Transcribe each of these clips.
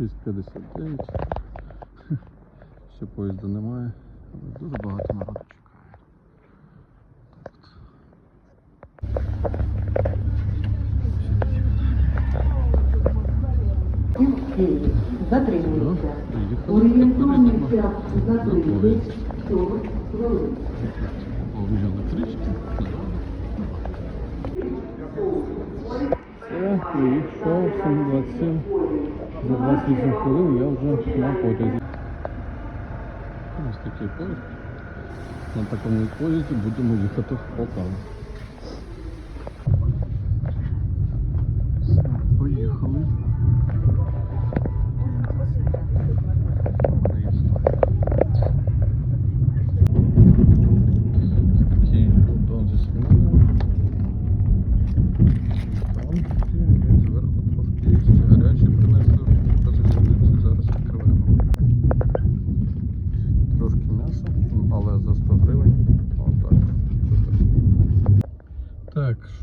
6.59. Ще поїзду немає, але дуже багато народу чекає. Затримується. Орієнтуємося за 30 40 хвилин. Повні електрички. Все, приїхав 7.27. За 28 хвилин я вже на потязі. Ось такий поїзд. На такому поїзді будемо їхати в Полтаву.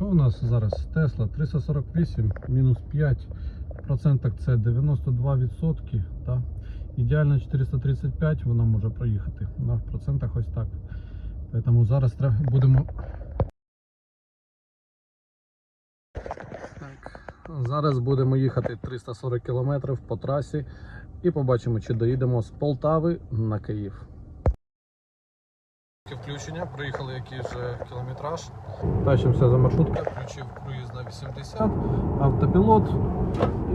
Що у нас зараз? Тесла 348 мінус 5 в процентах це 92%. Так? Ідеально 435 вона може проїхати. Да, в процентах ось так. Тому зараз будемо. Так, зараз будемо їхати 340 км по трасі і побачимо, чи доїдемо з Полтави на Київ. Включення, проїхали який вже кілометраж. Тащимося за маршруткою, включив круїз на 80, автопілот.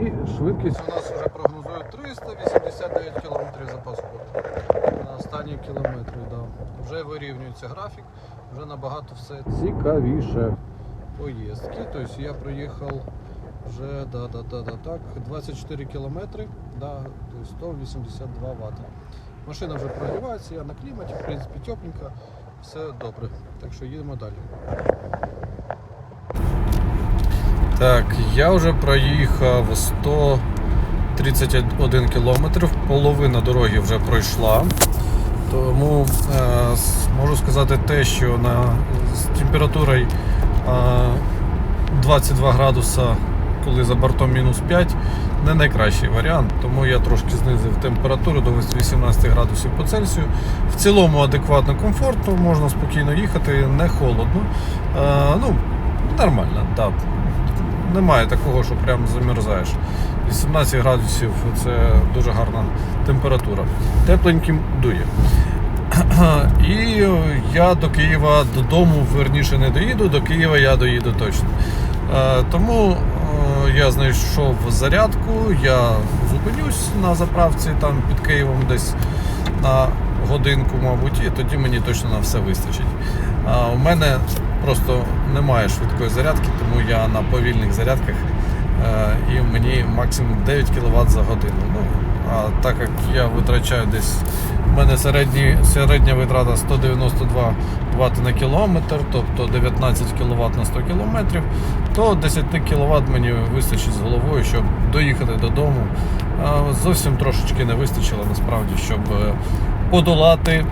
І швидкість у нас вже прогнозує 389 км запас ходу. На останні кілометри, да. Вже вирівнюється графік, вже набагато все цікавіше. Поїздки. Тобто я проїхав вже да, да, да, да, так, 24 кілометри, да, тобто 182 Вт. Машина вже прогрівається, я на кліматі, в принципі, тепленька, все добре. Так що їдемо далі. Так, я вже проїхав 131 кілометр, половина дороги вже пройшла. Тому е, можу сказати те, що на, з температурою е, 22 градуса, коли за бортом мінус 5, не найкращий варіант. Тому я трошки знизив температуру до 18 градусів по Цельсію. В цілому адекватно комфортно, можна спокійно їхати, не холодно. Е, ну, нормально, так. Немає такого, що прям замерзаєш. 18 градусів це дуже гарна температура. Тепленьким дує. І я до Києва додому верніше не доїду, до Києва я доїду точно. Е, Тому я знайшов зарядку, я зупинюсь на заправці там під Києвом десь на годинку, мабуть, і тоді мені точно на все вистачить. А у мене просто немає швидкої зарядки, тому я на повільних зарядках е, і мені максимум 9 кВт за годину. Ну, а так як я витрачаю десь, у мене середні, середня витрата 192 Вт на кілометр, тобто 19 кВт на 100 км, то 10 кВт мені вистачить з головою, щоб доїхати додому. Зовсім трошечки не вистачило насправді, щоб е, подолати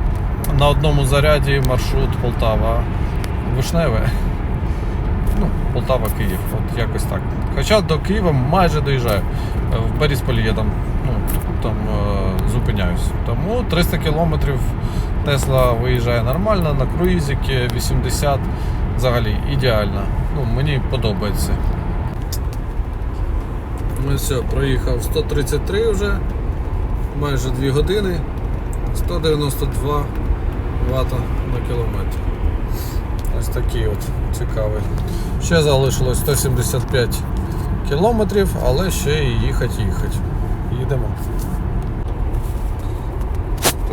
на одному заряді маршрут Полтава Вишневе. Ну, Полтава, Київ, от якось так. Хоча до Києва майже доїжджаю. Е, В Борисполі я там, ну, зупиняюсь. Тому 300 кілометрів Тесла виїжджає нормально, на круїзики 80 взагалі ідеально. Ну, мені подобається. Ну все, проїхав 133 вже, майже 2 години, 192 Вт на кілометр. Ось такий от цікавий. Ще залишилось 175 кілометрів, але ще і їхати їхати. Їдемо.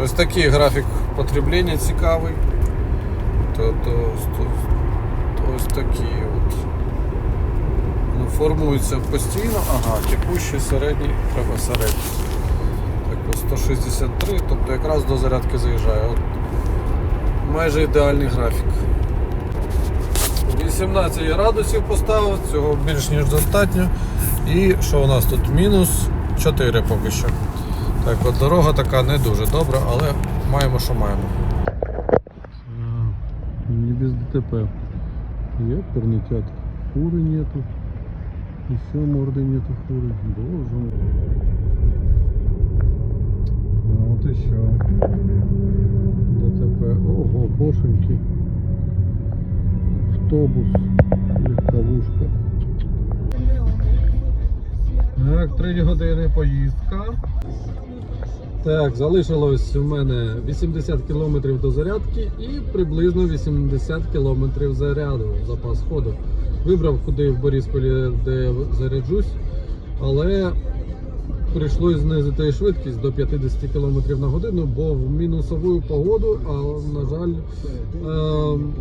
Ось такий графік потреблення цікавий. То, то, то, то ось такий от. Ну, формується постійно, ага, текущий середній, треба середній. Так, ось 163, тобто якраз до зарядки заїжджає. От майже ідеальний графік. 18 градусів поставив, цього більш ніж достатньо. І що у нас тут? Мінус 4 поки що. Так от дорога така не дуже добра, але маємо, що маємо. А, не без ДТП. є, пернетят. Фуры нету. Еще морди нету фуры. Боже мой. А ну, вот еще. ДТП. Ого, бошеньки. Автобус. Так, 3 години поїздка. Так, залишилось у мене 80 км до зарядки і приблизно 80 км заряду, запас ходу. Вибрав куди в Борисполі, де заряджусь, але прийшлось знизити швидкість до 50 км на годину, бо в мінусову погоду, а на жаль, ем,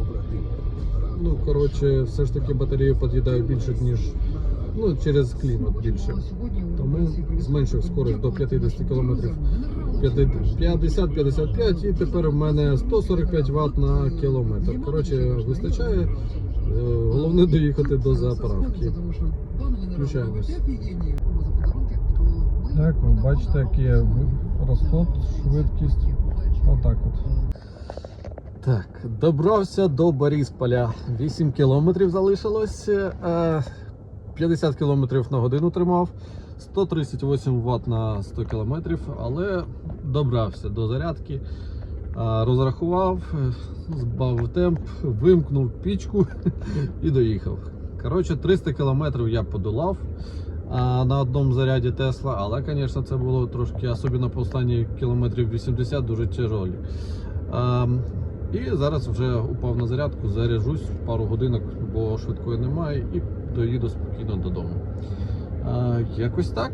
ну коротше, все ж таки батарею під'їдаю більше, ніж ну, через клімат більше. Тому зменшив скорость до 50 км 50-55 і тепер в мене 145 Вт на кілометр. Коротше, вистачає. Е, Головне доїхати до заправки. Включаємось. Так, ви бачите, який є розход, швидкість. Отак от. Так, добрався до Борисполя. 8 кілометрів залишилось. Е, 50 кілометрів на годину тримав. 138 Вт на 100 кілометрів, але добрався до зарядки. Розрахував, збавив темп, вимкнув пічку і доїхав. Коротше, 300 кілометрів я подолав на одному заряді Тесла, але, звісно, це було трошки, особливо по останні кілометрів 80, дуже тяжолі. І зараз вже упав на зарядку, заряджусь в пару годинок, бо швидкої немає, і доїду спокійно додому. А, якось так.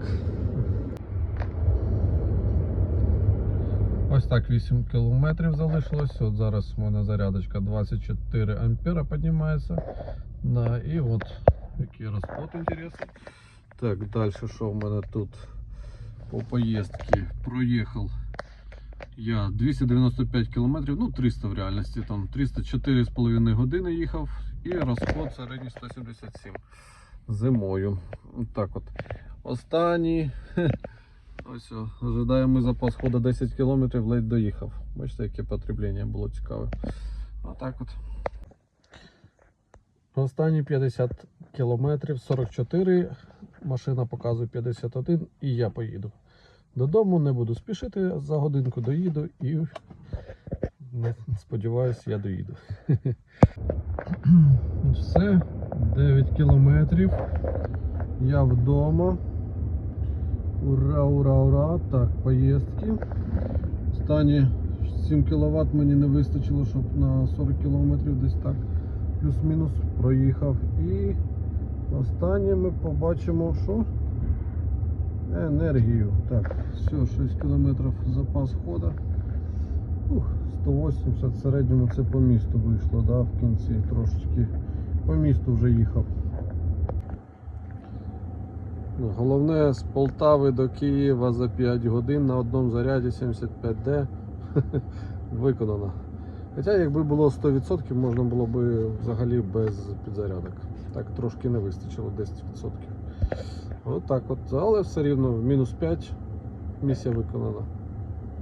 Ось так 8 кілометрів залишилось. От зараз у мене зарядочка 24 ампера піднімається. Да, і от який розход інтересний. Так, далі що в мене тут по поїздці проїхав я 295 кілометрів, ну 300 в реальності, там 304,5 години їхав і розход середній 177 зимою. Так от. Останній. Ось, ожидаємо запас ходу 10 км, ледь доїхав. Бачите, яке потреблення було цікаве. Отак от. Останні 50 кілометрів, 44, машина показує 51 і я поїду. Додому не буду спішити, за годинку доїду і не сподіваюся, я доїду. Все, 9 кілометрів. Я вдома. Ура, ура, ура! Так, поїздки. Останні 7 кВт мені не вистачило, щоб на 40 км десь так плюс-мінус проїхав. І останнє ми побачимо, що енергію. Так, все, 6 км запас хода. Ух, 180 в середньому це по місту вийшло, да, в кінці трошечки по місту вже їхав. Головне з Полтави до Києва за 5 годин на одному заряді 75D виконано. Хоча якби було 100%, можна було б взагалі без підзарядок. Так трошки не вистачило 10%. От так от, але все рівно в мінус 5 місія виконана.